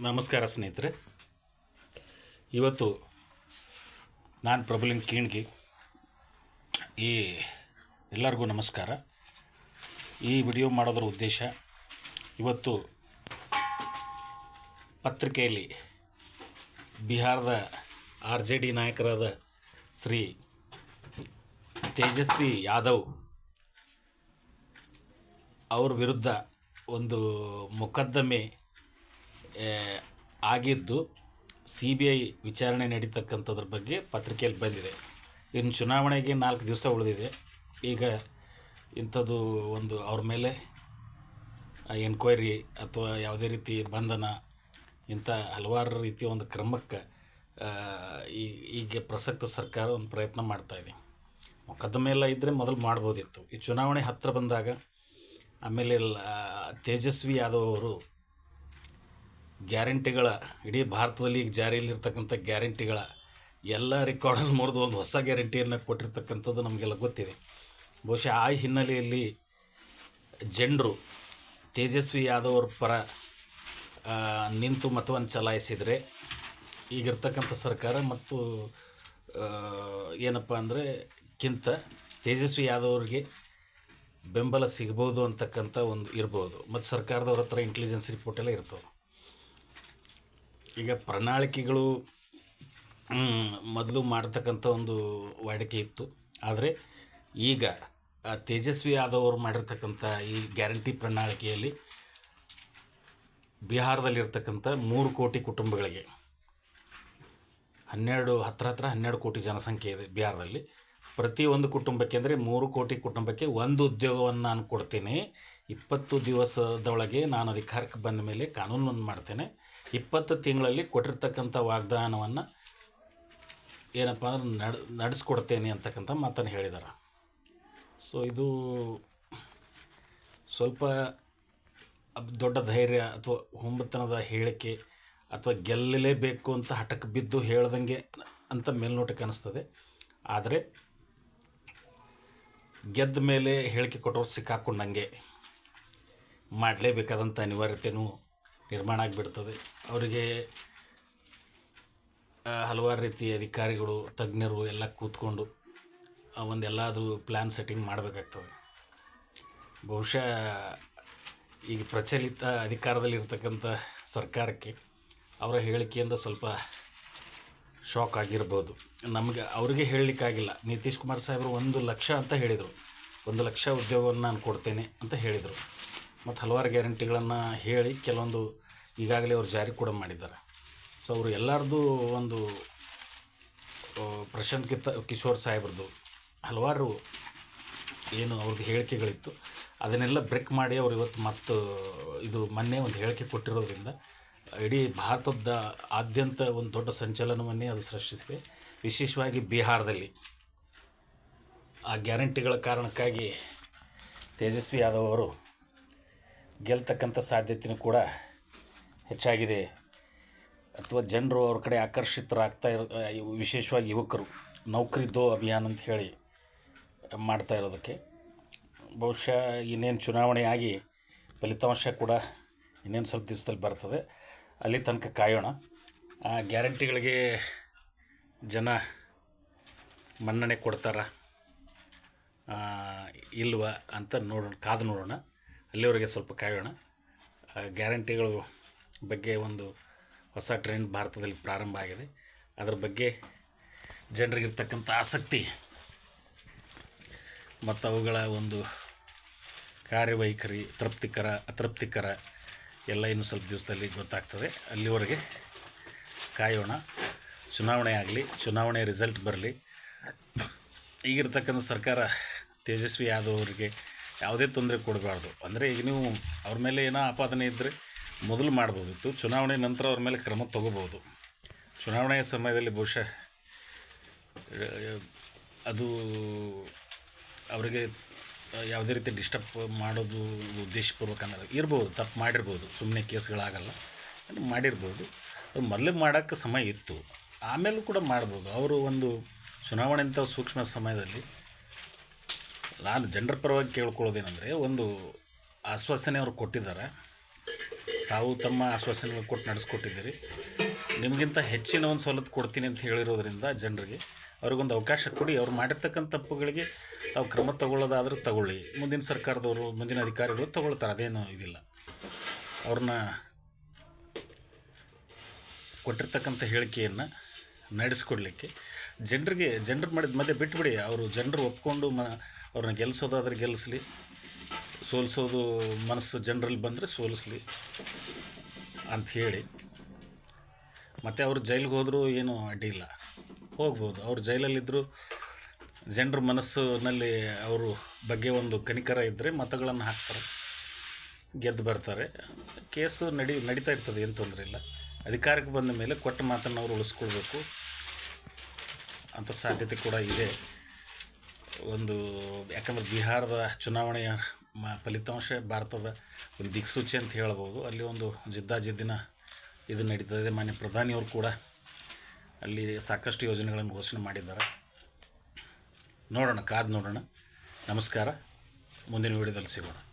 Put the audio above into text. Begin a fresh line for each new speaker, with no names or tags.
ನಮಸ್ಕಾರ ಸ್ನೇಹಿತರೆ. ಇವತ್ತು ನಾನು ಪ್ರಬಲಿನ್ ಕೀಣ್ಗಿ ಈ ಎಲ್ಲರಿಗೂ ನಮಸ್ಕಾರ. ಈ ವಿಡಿಯೋ ಮಾಡೋದ್ರ ಉದ್ದೇಶ ಇವತ್ತು ಪತ್ರಿಕೆಯಲ್ಲಿ ಬಿಹಾರದ ಆರ್ ಜೆ ಡಿ ನಾಯಕರಾದ ಶ್ರೀ ತೇಜಸ್ವಿ ಯಾದವ್ ಅವ್ರ ವಿರುದ್ಧ ಒಂದು ಮೊಕದ್ದಮೆ ಆಗಿದ್ದು ಸಿ ಬಿ ಐ ವಿಚಾರಣೆ ನಡೀತಕ್ಕಂಥದ್ರ ಬಗ್ಗೆ ಪತ್ರಿಕೆಯಲ್ಲಿ ಬಂದಿದೆ. ಇನ್ನು ಚುನಾವಣೆಗೆ ನಾಲ್ಕು ದಿವಸ ಉಳಿದಿದೆ. ಈಗ ಇಂಥದ್ದು ಒಂದು ಅವ್ರ ಮೇಲೆ ಎನ್ಕ್ವೈರಿ ಅಥವಾ ಯಾವುದೇ ರೀತಿ ಬಂಧನ, ಇಂಥ ಹಲವಾರು ರೀತಿಯ ಒಂದು ಕ್ರಮಕ್ಕೆ ಈ, ಈಗ ಪ್ರಸಕ್ತ ಸರ್ಕಾರ ಒಂದು ಪ್ರಯತ್ನ ಮಾಡ್ತಾಯಿದೆ ಮೊಕದ್ದಮೆ ಎಲ್ಲ ಇದ್ದರೆ ಮೊದಲು ಮಾಡ್ಬೋದಿತ್ತು. ಈ ಚುನಾವಣೆ ಹತ್ತಿರ ಬಂದಾಗ ಆಮೇಲೆ ತೇಜಸ್ವಿ ಯಾದವ್ ಅವರು ಗ್ಯಾರಂಟಿಗಳ, ಇಡೀ ಭಾರತದಲ್ಲಿ ಈಗ ಜಾರಿಯಲ್ಲಿರ್ತಕ್ಕಂಥ ಗ್ಯಾರಂಟಿಗಳ, ಎಲ್ಲ ರೆಕಾರ್ಡನ್ನು ಮುರಿದು ಒಂದು ಹೊಸ ಗ್ಯಾರಂಟಿಯನ್ನು ಕೊಟ್ಟಿರ್ತಕ್ಕಂಥದ್ದು ನಮಗೆಲ್ಲ ಗೊತ್ತಿದೆ. ಬಹುಶಃ ಆ ಹಿನ್ನೆಲೆಯಲ್ಲಿ ಜನರು ತೇಜಸ್ವಿ ಯಾದವ್ ಅವ್ರ ಪರ ನಿಂತು ಮತವನ್ನು ಚಲಾಯಿಸಿದರೆ ಈಗಿರ್ತಕ್ಕಂಥ ಸರ್ಕಾರ ಮತ್ತು ಏನಪ್ಪ ಅಂದರೆ ಕಿಂತ ತೇಜಸ್ವಿ ಯಾದವ್ ಅವ್ರಿಗೆ ಬೆಂಬಲ ಸಿಗ್ಬೋದು ಅಂತಕ್ಕಂಥ ಒಂದು ಇರ್ಬೋದು. ಮತ್ತು ಸರ್ಕಾರದವ್ರ ಹತ್ರ ಇಂಟೆಲಿಜೆನ್ಸ್ ರಿಪೋರ್ಟ್ ಎಲ್ಲ ಇರ್ತವೆ. ಈಗ ಪ್ರಣಾಳಿಕೆಗಳು ಮೊದಲು ಮಾಡ್ತಕ್ಕಂಥ ಒಂದು ವಾಡಿಕೆ ಇತ್ತು. ಆದರೆ ಈಗ ತೇಜಸ್ವಿ ಯಾದವ್ ಅವರು ಮಾಡಿರ್ತಕ್ಕಂಥ ಈ ಗ್ಯಾರಂಟಿ ಪ್ರಣಾಳಿಕೆಯಲ್ಲಿ ಬಿಹಾರದಲ್ಲಿರ್ತಕ್ಕಂಥ ಮೂರು ಕೋಟಿ ಕುಟುಂಬಗಳಿಗೆ, ಹನ್ನೆರಡು, ಹತ್ರ ಹತ್ರ ಹನ್ನೆರಡು ಕೋಟಿ ಜನಸಂಖ್ಯೆ ಇದೆ ಬಿಹಾರದಲ್ಲಿ. ಪ್ರತಿ ಒಂದು ಕುಟುಂಬಕ್ಕೆ ಅಂದರೆ ಮೂರು ಕೋಟಿ ಕುಟುಂಬಕ್ಕೆ ಒಂದು ಉದ್ಯೋಗವನ್ನು ನಾನು ಕೊಡ್ತೀನಿ. ಇಪ್ಪತ್ತು ದಿವಸದೊಳಗೆ ನಾನು ಅಧಿಕಾರಕ್ಕೆ ಬಂದ ಮೇಲೆ ಕಾನೂನನ್ನು ಮಾಡ್ತೇನೆ. ಇಪ್ಪತ್ತು ತಿಂಗಳಲ್ಲಿ ಕೊಟ್ಟಿರ್ತಕ್ಕಂಥ ವಾಗ್ದಾನವನ್ನು ಏನಪ್ಪ ಅಂದ್ರೆ ನಡ್, ನಡೆಸ್ಕೊಡ್ತೇನೆ ಅಂತಕ್ಕಂಥ ಮಾತನ್ನು ಹೇಳಿದ್ದಾರೆ ಸೊ ಇದು ಸ್ವಲ್ಪ ದೊಡ್ಡ ಧೈರ್ಯ ಅಥವಾ ಹುಂಬತನದ ಹೇಳಿಕೆ ಅಥವಾ ಗೆಲ್ಲಲೇಬೇಕು ಅಂತ ಹಠಕ್ಕೆ ಬಿದ್ದು ಹೇಳ್ದಂಗೆ ಅಂತ ಮೇಲ್ನೋಟಕ್ಕೆ ಅನಿಸ್ತದೆ. ಆದರೆ ಗೆದ್ದ ಮೇಲೆ ಹೇಳಿಕೆ ಕೊಟ್ಟವ್ರು ಸಿಕ್ಕಾಕೊಂಡಂಗೆ ಮಾಡಲೇಬೇಕಾದಂಥ ಅನಿವಾರ್ಯತೆಯೂ ನಿರ್ಮಾಣ ಆಗಿಬಿಡ್ತದೆ. ಅವರಿಗೆ ಹಲವಾರು ರೀತಿ ಅಧಿಕಾರಿಗಳು ತಜ್ಞರು ಎಲ್ಲ ಕೂತ್ಕೊಂಡು ಆ, ಒಂದು ಎಲ್ಲಾದರೂ ಪ್ಲ್ಯಾನ್ ಸೆಟ್ಟಿಂಗ್ ಮಾಡಬೇಕಾಗ್ತದೆ. ಬಹುಶಃ ಈಗ ಪ್ರಚಲಿತ ಅಧಿಕಾರದಲ್ಲಿರ್ತಕ್ಕಂಥ ಸರ್ಕಾರಕ್ಕೆ ಅವರ ಹೇಳಿಕೆಯಿಂದ ಸ್ವಲ್ಪ ಶಾಕ್ ಆಗಿರ್ಬೋದು ನಮಗೆ ಅವರಿಗೆ ಹೇಳಲಿಕ್ಕಾಗಿಲ್ಲ. ನಿತೀಶ್ ಕುಮಾರ್ ಸಾಹೇಬರು ಒಂದು ಲಕ್ಷ ಅಂತ ಹೇಳಿದರು. ಒಂದು ಲಕ್ಷ ಉದ್ಯೋಗವನ್ನು ನಾನು ಕೊಡ್ತೇನೆ ಅಂತ ಹೇಳಿದರು. ಮತ್ತು ಹಲವಾರು ಗ್ಯಾರಂಟಿಗಳನ್ನು ಹೇಳಿ ಕೆಲವೊಂದು ಈಗಾಗಲೇ ಅವರು ಜಾರಿ ಕೂಡ ಮಾಡಿದ್ದಾರೆ. ಸೊ ಅವರು ಎಲ್ಲರದ್ದು ಒಂದು ಪ್ರಶಾಂತ್ ಕಿತ್ತ, ಕಿಶೋರ್ ಸಾಹೇಬ್ರದ್ದು ಹಲವಾರು ಏನು ಅವ್ರದ್ದು ಹೇಳಿಕೆಗಳಿತ್ತು. ಅದನ್ನೆಲ್ಲ ಬ್ರೇಕ್ ಮಾಡಿ ಅವರು ಇವತ್ತು ಮತ್ತು ಇದು ಮೊನ್ನೆ ಒಂದು ಹೇಳಿಕೆ ಕೊಟ್ಟಿರೋದ್ರಿಂದ ಇಡೀ ಭಾರತದ ಆದ್ಯಂತ ಒಂದು ದೊಡ್ಡ ಸಂಚಲನವನ್ನೇ ಅದು ಸೃಷ್ಟಿಸಿದೆ. ವಿಶೇಷವಾಗಿ ಬಿಹಾರದಲ್ಲಿ. ಆ ಗ್ಯಾರಂಟಿಗಳ ಕಾರಣಕ್ಕಾಗಿ ತೇಜಸ್ವಿ ಯಾದವ್ ಅವರು ಗೆಲ್ತಕ್ಕಂಥ ಸಾಧ್ಯತೆಯೂ ಕೂಡ ಹೆಚ್ಚಾಗಿದೆ. ಅಥವಾ ಜನರು ಅವ್ರ ಕಡೆ ಆಕರ್ಷಿತರಾಗ್ತಾ ಇರೋ ವಿಶೇಷವಾಗಿ ಯುವಕರು, ನೌಕರಿ ದೋ ಅಭಿಯಾನ ಅಂತ ಹೇಳಿ ಮಾಡ್ತಾ ಇರೋದಕ್ಕೆ. ಬಹುಶಃ ಇನ್ನೇನು ಚುನಾವಣೆ ಆಗಿ ಫಲಿತಾಂಶ ಕೂಡ ಇನ್ನೇನು ಸ್ವಲ್ಪ ದಿವಸದಲ್ಲಿ ಬರ್ತದೆ. ಅಲ್ಲಿ ತನಕ ಕಾಯೋಣ. ಆ, ಗ್ಯಾರಂಟಿಗಳಿಗೆ ಜನ ಮನ್ನಣೆ ಕೊಡ್ತಾರ. ಇಲ್ವ ಅಂತ ನೋಡೋಣ ಕಾದು ನೋಡೋಣ. ಅಲ್ಲಿವರೆಗೆ ಸ್ವಲ್ಪ ಕಾಯೋಣ. ಗ್ಯಾರಂಟಿಗಳು ಬಗ್ಗೆ ಒಂದು ಹೊಸ ಟ್ರೆಂಡ್ ಭಾರತದಲ್ಲಿ ಪ್ರಾರಂಭ ಆಗಿದೆ. ಅದರ ಬಗ್ಗೆ ಜನರಿಗಿರ್ತಕ್ಕಂಥ ಆಸಕ್ತಿ ಮತ್ತು ಅವುಗಳ ಒಂದು ಕಾರ್ಯವೈಖರಿ, ತೃಪ್ತಿಕರ, ಅತೃಪ್ತಿಕರ ಎಲ್ಲ ಇನ್ನು ಸ್ವಲ್ಪ ದಿವಸದಲ್ಲಿ ಗೊತ್ತಾಗ್ತದೆ. ಅಲ್ಲಿವರೆಗೆ ಕಾಯೋಣ. ಚುನಾವಣೆ ಆಗಲಿ, ಚುನಾವಣೆ ರಿಸಲ್ಟ್ ಬರಲಿ. ಈಗಿರ್ತಕ್ಕಂಥ ಸರ್ಕಾರ ತೇಜಸ್ವಿ ಯಾದವ್ ಯಾವುದೇ ತೊಂದರೆ ಕೊಡಬಾರ್ದು. ಅಂದರೆ ಈಗ ನೀವು ಅವ್ರ ಮೇಲೆ ಏನೋ ಆಪಾದನೆ ಇದ್ದರೆ ಮೊದಲು ಮಾಡ್ಬೋದಿತ್ತು. ಚುನಾವಣೆ ನಂತರ ಅವ್ರ ಮೇಲೆ ಕ್ರಮ ತಗೋಬೋದು ಚುನಾವಣೆಯ ಸಮಯದಲ್ಲಿ ಬಹುಶಃ ಅದು ಅವರಿಗೆ ಯಾವುದೇ ರೀತಿ ಡಿಸ್ಟರ್ಬ್ ಮಾಡೋದು ಉದ್ದೇಶಪೂರ್ವಕ ಅನ್ನೋದು ಇರ್ಬೋದು, ತಪ್ಪು ಮಾಡಿರ್ಬೋದು ಸುಮ್ಮನೆ ಕೇಸ್ಗಳಾಗಲ್ಲ ಮಾಡಿರ್ಬೋದು. ಮೊದಲೇ ಮಾಡೋಕ್ಕೆ ಸಮಯ ಇತ್ತು. ಆಮೇಲೂ ಕೂಡ ಮಾಡ್ಬೋದು. ಅವರು ಒಂದು ಚುನಾವಣೆ ಅಂತ ಸೂಕ್ಷ್ಮ ಸಮಯದಲ್ಲಿ, ನಾನು ಜನರ ಪರವಾಗಿ ಕೇಳ್ಕೊಳ್ಳೋದೇನೆಂದರೆ, ಒಂದು ಆಶ್ವಾಸನೆ ಅವರು ಕೊಟ್ಟಿದ್ದಾರೆ. ತಾವು ತಮ್ಮ ಆಶ್ವಾಸನೆಗಳು ಕೊಟ್ಟು ನಡೆಸ್ಕೊಟ್ಟಿದ್ದೀರಿ. ನಿಮಗಿಂತ ಹೆಚ್ಚಿನ ಒಂದು ಸವಲತ್ತು ಕೊಡ್ತೀನಿ ಅಂತ ಹೇಳಿರೋದ್ರಿಂದ ಜನರಿಗೆ, ಅವ್ರಿಗೊಂದು ಅವಕಾಶ ಕೊಡಿ. ಅವ್ರು ಮಾಡಿರ್ತಕ್ಕಂಥ ತಪ್ಪುಗಳಿಗೆ ತಾವು ಕ್ರಮ ತಗೊಳ್ಳೋದಾದರೂ ತಗೊಳ್ಳಿ. ಮುಂದಿನ ಸರ್ಕಾರದವರು, ಮುಂದಿನ ಅಧಿಕಾರಿಗಳು ತಗೊಳ್ತಾರೆ. ಅದೇನು ಇದಿಲ್ಲ. ಅವ್ರನ್ನ ಕೊಟ್ಟಿರ್ತಕ್ಕಂಥ ಹೇಳಿಕೆಯನ್ನು ನಡೆಸ್ಕೊಡ್ಲಿಕ್ಕೆ ಜನರಿಗೆ, ಜನರು ಮಾಡಿದ ಮಧ್ಯೆ ಬಿಟ್ಬಿಡಿ. ಅವರು ಜನರು ಒಪ್ಕೊಂಡು ಮ, ಅವ್ರನ್ನ ಗೆಲ್ಲಿಸೋದಾದ್ರೆ ಗೆಲ್ಲಿಸ್ಲಿ ಸೋಲಿಸೋದು ಮನಸ್ಸು ಜನರಲ್ಲಿ ಬಂದರೆ ಅಂತ ಅಂಥೇಳಿ ಮತ್ತು ಅವರು ಜೈಲಿಗೆ ಹೋದರೂ ಏನೂ ಅಡ್ಡಿ ಇಲ್ಲ. ಹೋಗ್ಬೋದು. ಅವ್ರು ಜೈಲಲ್ಲಿದ್ದರು ಜನರ ಮನಸ್ಸಿನಲ್ಲಿ ಅವರು ಬಗ್ಗೆ ಒಂದು ಕನಿಕರ ಇದ್ದರೆ ಮತಗಳನ್ನು ಹಾಕ್ತಾರೆ. ಗೆದ್ದು ಬರ್ತಾರೆ. ಕೇಸು ನಡಿ, ನಡೀತಾ ಇರ್ತದೆ, ಏನು ತೊಂದರೆ ಇಲ್ಲ. ಅಧಿಕಾರಕ್ಕೆ ಬಂದ ಮೇಲೆ ಕೊಟ್ಟ ಮಾತನ್ನು ಅವರು ಉಳಿಸ್ಕೊಳ್ಬೇಕು. ಅಂತ ಸಾಧ್ಯತೆ ಕೂಡ ಇದೆ. ಒಂದು, ಯಾಕಂದ್ರೆ ಬಿಹಾರದ ಚುನಾವಣೆಯ ಫಲಿತಾಂಶ ಭಾರತದ ಒಂದು ದಿಕ್ಸೂಚಿ ಅಂತ ಹೇಳ್ಬೋದು. ಅಲ್ಲಿ ಒಂದು ಜಿದ್ದಾಜಿದ್ದಿನ ಇದು ನಡೀತದೆ. ಮಾನ್ಯ ಪ್ರಧಾನಿಯವರು ಕೂಡ ಅಲ್ಲಿ ಸಾಕಷ್ಟು ಯೋಜನೆಗಳನ್ನು ಘೋಷಣೆ ಮಾಡಿದ್ದಾರೆ. ನೋಡೋಣ ಕಾದು ನೋಡೋಣ. ನಮಸ್ಕಾರ. ಮುಂದಿನ ವಿಡಿಯೋದಲ್ಲಿ ಸಿಗೋಣ.